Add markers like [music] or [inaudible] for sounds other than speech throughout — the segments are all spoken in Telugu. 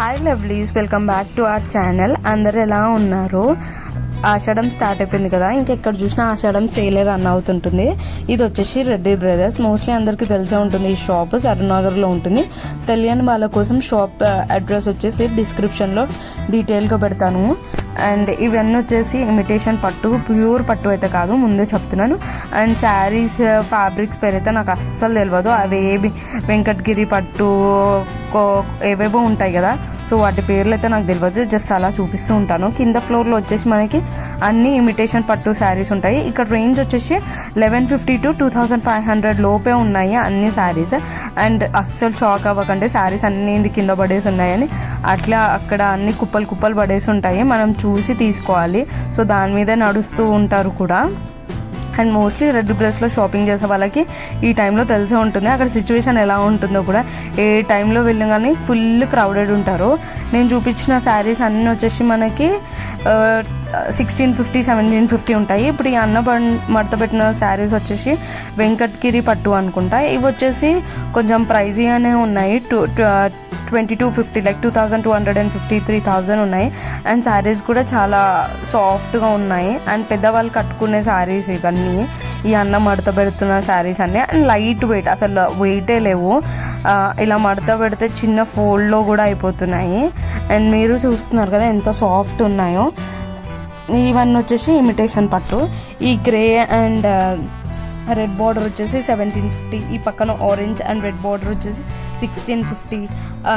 Hi lovelies welcome back to our channel అందరు ఎలా ఉన్నారు? ఆషాఢం స్టార్ట్ అయిపోయింది కదా ఇంకెక్కడ చూసినా ఆషాఢం సేలే రన్ అవుతుంటుంది. ఇది వచ్చేసి రెడ్డి బ్రదర్స్ మోస్ట్లీ అందరికీ తెలిసే ఉంటుంది ఈ షాప్ సరనగర్లో ఉంటుంది. తెలియని వాళ్ళ కోసం షాప్ అడ్రస్ uh, వచ్చేసి డిస్క్రిప్షన్లో డీటెయిల్గా పెడతాను. అండ్ ఇవన్నీ వచ్చేసి ఇమిటేషన్ పట్టు ప్యూర్ పట్టు అయితే కాదు ముందే చెప్తున్నాను. అండ్ శారీస్ ఫ్యాబ్రిక్స్ పేరు అయితే నాకు అస్సలు తెలియదు అవి ఏవి వెంకటగిరి పట్టు కో- ఏవేవో ఉంటాయి కదా సో వాటి పేర్లు అయితే నాకు తెలియదు జస్ట్ అలా చూపిస్తూ ఉంటాను. కింద ఫ్లోర్లో వచ్చేసి మనకి అన్ని ఇమిటేషన్ పట్టు శారీస్ ఉంటాయి. ఇక్కడ రేంజ్ వచ్చేసి eleven fifty to two thousand five hundred లోపే ఉన్నాయి అన్ని శారీస్. అండ్ అస్సలు షాక్ అవ్వకండి. శారీస్ అన్ని కింద పడేసి ఉన్నాయని. అట్లా అక్కడ అన్ని కుప్పలు కుప్పలు పడేసి ఉంటాయి. మనం చూసి తీసుకోవాలి. సో దాని మీద నడుస్తూ ఉంటారు కూడా. అండ్ మోస్ట్లీ రెడ్ ప్లేస్లో షాపింగ్ చేసే వాళ్ళకి ఈ టైంలో తెలిసే ఉంటుంది. అక్కడ సిచ్యువేషన్ ఎలా ఉంటుందో కూడా ఏ టైంలో వెళ్ళిన కానీ ఫుల్ క్రౌడెడ్ ఉంటారు. నేను చూపించిన శారీస్ అన్నీ వచ్చేసి మనకి సిక్స్టీన్ ఫిఫ్టీ సెవెంటీన్ ఫిఫ్టీ ఉంటాయి. ఇప్పుడు ఈ అన్న బం- మడత పెట్టిన శారీస్ వచ్చేసి వెంకట్గిరి పట్టు అనుకుంటా. ఇవి వచ్చేసి కొంచెం ప్రైజీగానే ఉన్నాయి. Two twenty two fifty like two thousand two hundred and fifty three thousand ఉన్నాయి. అండ్ శారీస్ కూడా చాలా సాఫ్ట్గా ఉన్నాయి. అండ్ పెద్దవాళ్ళు కట్టుకునే శారీస్ ఇవన్నీ ఈ అన్న మడత పెడుతున్న శారీస్ అన్నీ. అండ్ లైట్ వెయిట్ అసలు వెయిటే లేవు. ఇలా మడత పెడితే చిన్న ఫోల్డ్లో కూడా అయిపోతున్నాయి. అండ్ మీరు చూస్తున్నారు కదా ఎంత సాఫ్ట్ ఉన్నాయో. ఇవన్నీ వచ్చేసి ఇమిటేషన్ పట్టు. ఈ గ్రే అండ్ రెడ్ బార్డర్ వచ్చేసి సెవెంటీన్ ఫిఫ్టీ ఈ పక్కన ఆరెంజ్ అండ్ రెడ్ బార్డర్ వచ్చేసి సిక్స్టీన్ ఫిఫ్టీ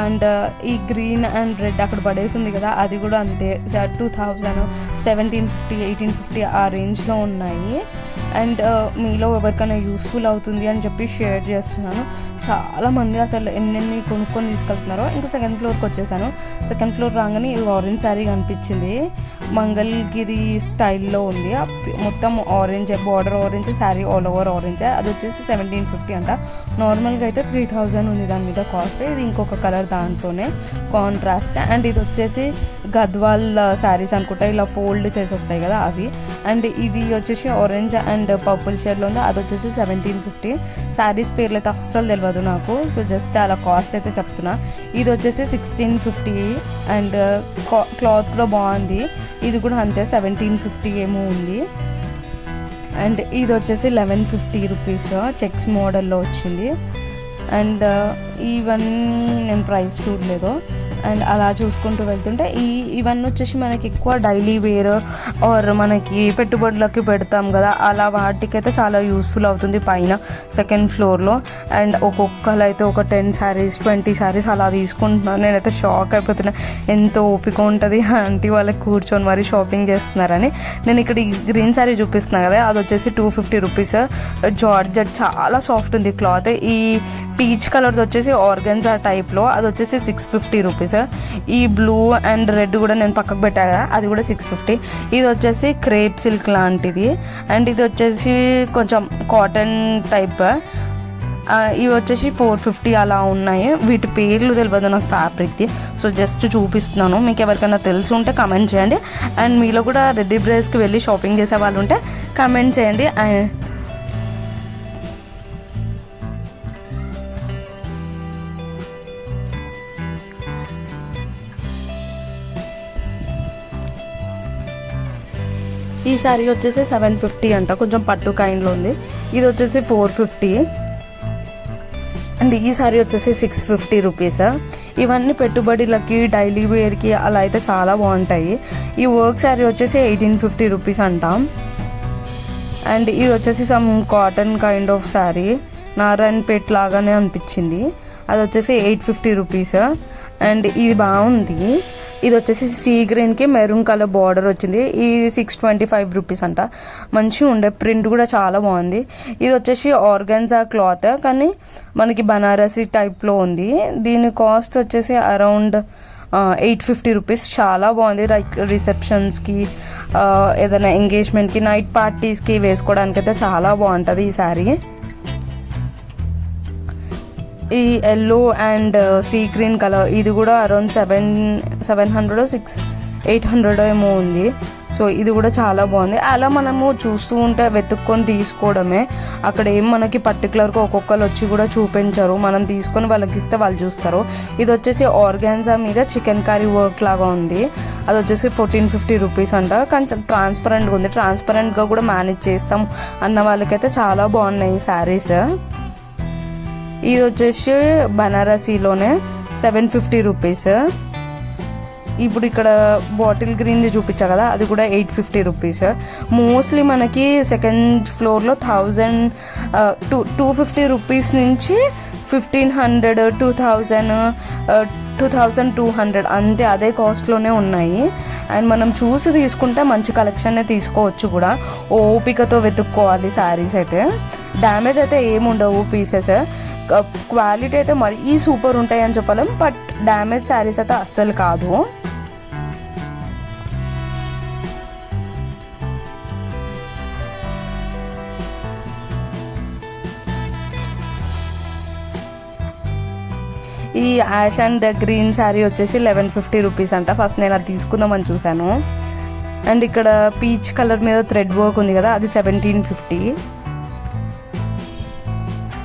అండ్ ఈ గ్రీన్ అండ్ రెడ్ అక్కడ పడేసి ఉంది కదా అది కూడా అంతే. Two thousand seventeen fifty eighteen fifty ఆ రేంజ్లో ఉన్నాయి. అండ్ uh, మీలో ఎవరికైనా యూస్ఫుల్ అవుతుంది అని చెప్పి షేర్ చేస్తున్నాను. చాలా మంది అసలు ఎన్నెన్ని కొనుక్కొని తీసుకెళ్తున్నారో. ఇంకా సెకండ్ ఫ్లోర్కి వచ్చేసాను. సెకండ్ ఫ్లోర్ రాగానే ఇది ఆరెంజ్ శారీ కనిపించింది. మంగళగిరి స్టైల్లో ఉంది. మొత్తం orange border orange sari all over orange అది వచ్చేసి సెవెంటీన్ ఫిఫ్టీ అంట. నార్మల్గా అయితే త్రీ థౌజండ్ ఉంది దాని మీద కాస్ట్ ఇది ఇంకొక కలర్ దాంట్లోనే కాంట్రాస్ట్ అండ్ ఇది వచ్చేసి గద్వాల్ శారీస్ అనుకుంటా ఇలా ఫోల్డ్ చేసి వస్తాయి కదా అవి. అండ్ ఇది వచ్చేసి ఆరెంజ్ అండ్ పర్పుల్ షేడ్లో ఉంది. అది వచ్చేసి సెవెంటీన్ ఫిఫ్టీ శారీస్ పేర్లు అయితే అస్సలు తెలియదు నాకు. సో జస్ట్ అలా కాస్ట్ అయితే చెప్తున్నా. ఇది వచ్చేసి సిక్స్టీన్ ఫిఫ్టీ అండ్ క్లాత్ కూడా బాగుంది. ఇది కూడా అంతే సెవెంటీన్ ఫిఫ్టీ ఏమో ఉంది. అండ్ ఇది వచ్చేసి లెవెన్ ఫిఫ్టీ రూపీస్ చెక్స్ మోడల్లో వచ్చింది. అండ్ ఈవెన్ నేను ప్రైస్ చూడలేదు. అండ్ అలా చూసుకుంటూ వెళ్తుంటే ఈ ఇవన్నీ వచ్చేసి మనకి ఎక్కువ డైలీ వేర్ ఆర్ మనకి పెట్టుబడులకి పెడతాం కదా అలా వాటికైతే చాలా యూస్ఫుల్ అవుతుంది పైన సెకండ్ ఫ్లోర్లో అండ్ ఒక్కొక్కరు అయితే ఒక టెన్ శారీస్ ట్వంటీ శారీస్ అలా తీసుకుంటున్నాను నేనైతే షాక్ అయిపోతున్నా. ఎంత ఓపిక ఉంటుంది? [laughs] ఆంటీ వాళ్ళకి కూర్చొని మరి షాపింగ్ చేస్తున్నారని. నేను ఇక్కడ ఈ గ్రీన్ శారీ చూపిస్తున్నాను కదా అది వచ్చేసి టూ ఫిఫ్టీ రూపీస్ జార్జెట్ చాలా సాఫ్ట్ ఉంది క్లాత్ ఈ పీచ్ కలర్ది వచ్చేసి ఆర్గన్జా టైప్లో అది వచ్చేసి సిక్స్ ఫిఫ్టీ రూపీస్. ఈ బ్లూ అండ్ రెడ్ కూడా నేను పక్కకు పెట్టాను కదా అది కూడా సిక్స్ ఫిఫ్టీ ఇది వచ్చేసి క్రేప్ సిల్క్ లాంటిది. అండ్ ఇది వచ్చేసి కొంచెం కాటన్ టైప్. ఇవి వచ్చేసి ఫోర్ ఫిఫ్టీ అలా ఉన్నాయి. వీటి పేర్లు తెలియదు నాకు ఫ్యాబ్రిక్ది. సో జస్ట్ చూపిస్తున్నాను. మీకు ఎవరికైనా తెలిసి ఉంటే కమెంట్ చేయండి. అండ్ మీలో కూడా రెడ్డి బ్రేస్కి వెళ్ళి షాపింగ్ చేసే వాళ్ళు ఉంటే కమెంట్ చేయండి. ఈ శారీ వచ్చేసి సెవెన్ ఫిఫ్టీ అంట కొంచెం పట్టు కైండ్లో ఉంది. ఇది వచ్చేసి ఫోర్ ఫిఫ్టీ. అండ్ ఈ సారీ వచ్చేసి సిక్స్ ఫిఫ్టీ రూపీస్. ఇవన్నీ పెట్టుబడులకి డైలీ వేర్కి అలా అయితే చాలా బాగుంటాయి. ఈ వర్క్ శారీ వచ్చేసి ఎయిటీన్ ఫిఫ్టీ రూపీస్ అంటాం. అండ్ ఇది వచ్చేసి some cotton kind of sari Narayanpet లాగానే అనిపించింది. అది వచ్చేసి ఎయిట్ ఫిఫ్టీ రూపీస్. అండ్ ఇది బాగుంది. ఇది వచ్చేసి సీ గ్రీన్కి మెరూన్ కలర్ బార్డర్ వచ్చింది. ఇది సిక్స్ ట్వంటీ ఫైవ్ రూపీస్ అంట. మంచిగా ఉండే ప్రింట్ కూడా చాలా బాగుంది. ఇది వచ్చేసి ఆర్గన్జా క్లాత్ కానీ మనకి బనారసి టైప్లో ఉంది. దీని కాస్ట్ వచ్చేసి అరౌండ్ ఎయిట్ ఫిఫ్టీ రూపీస్. చాలా బాగుంది. లైక్ రిసెప్షన్స్కి ఏదైనా ఎంగేజ్మెంట్కి నైట్ పార్టీస్కి వేసుకోవడానికి అయితే చాలా బాగుంటుంది ఈ శారీ. ఈ yellow and sea green colour ఇది కూడా around seven seven hundred six eight hundred ఏమో ఉంది. సో ఇది కూడా చాలా బాగుంది. అలా మనము చూస్తూ ఉంటే వెతుక్కొని తీసుకోవడమే. అక్కడ ఏం మనకి పర్టికులర్గా ఒక్కొక్కరు వచ్చి కూడా చూపించరు. మనం తీసుకొని వాళ్ళకి ఇస్తే వాళ్ళు చూస్తారు. ఇది వచ్చేసి ఆర్గాన్జా మీద చికెన్ కర్రీ వర్క్ లాగా ఉంది. అది వచ్చేసి ఫోర్టీన్ ఫిఫ్టీ రూపీస్ అంట. కొంచెం ట్రాన్స్పరెంట్గా ఉంది. ట్రాన్స్పరెంట్గా కూడా మేనేజ్ చేస్తాం అన్న వాళ్ళకైతే చాలా బాగున్నాయి శారీస్ ఇది వచ్చేసి బనారసీలోనే సెవెన్ ఫిఫ్టీ రూపీస్. ఇప్పుడు ఇక్కడ బాటిల్ గ్రీన్ది చూపించా కదా అది కూడా ఎయిట్ ఫిఫ్టీ రూపీస్. మోస్ట్లీ మనకి సెకండ్ ఫ్లోర్లో thousand two two fifty rupees నుంచి fifteen hundred two thousand two thousand two hundred అంతే అదే కాస్ట్లోనే ఉన్నాయి. అండ్ మనం చూసి తీసుకుంటే మంచి కలెక్షన్నే తీసుకోవచ్చు కూడా. ఓపికతో వెతుక్కోవాలి శారీస్ అయితే. డ్యామేజ్ అయితే ఏముండవు పీసెస్. క్వాలిటీ అయితే మరీ సూపర్ ఉంటాయి అని చెప్పలేం బట్ డ్యామేజ్ శారీస్ అయితే అస్సలు కాదు. ఈ యాష్ అండ్ గ్రీన్ శారీ వచ్చేసి లెవెన్ ఫిఫ్టీ రూపీస్ అంట. ఫస్ట్ నేను అది తీసుకుందామని చూశాను. అండ్ ఇక్కడ పీచ్ కలర్ మీద థ్రెడ్ వర్క్ ఉంది కదా అది సెవెంటీన్ ఫిఫ్టీ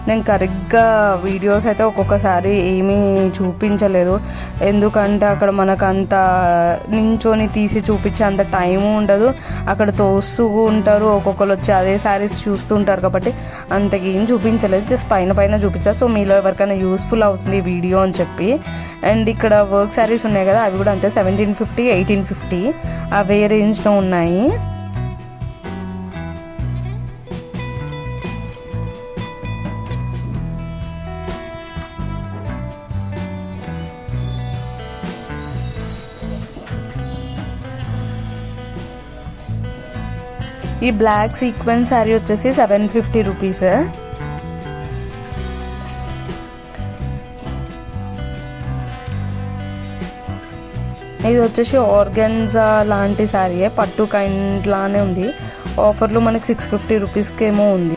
నేను కరెక్ట్గా వీడియోస్ అయితే ఒక్కొక్కసారి ఏమీ చూపించలేదు. ఎందుకంటే అక్కడ మనకు అంత నించొని తీసి చూపించే అంత టైము ఉండదు. అక్కడ తోస్తూ ఉంటారు. ఒక్కొక్కరు వచ్చి అదే శారీస్ చూస్తూ ఉంటారు కాబట్టి అంతకేం చూపించలేదు. జస్ట్ పైన పైన చూపించా. సో మీలో ఎవరికైనా యూస్ఫుల్ అవుతుంది ఈ వీడియో అని చెప్పి. అండ్ ఇక్కడ వర్క్ శారీస్ ఉన్నాయి కదా అవి కూడా అంతే. సెవెంటీన్ ఫిఫ్టీ ఎయిటీన్ ఫిఫ్టీ అవే రేంజ్లో ఉన్నాయి. ఈ బ్లాక్ సీక్వెన్స్ శారీ వచ్చేసి సెవెన్ ఫిఫ్టీ రూపీస్ ఇది వచ్చేసి ఆర్గన్జా లాంటి శారీయే పట్టు కైండ్ లానే ఉంది. ఆఫర్లో మనకి సిక్స్ ఫిఫ్టీ రూపీస్కి ఏమో ఉంది.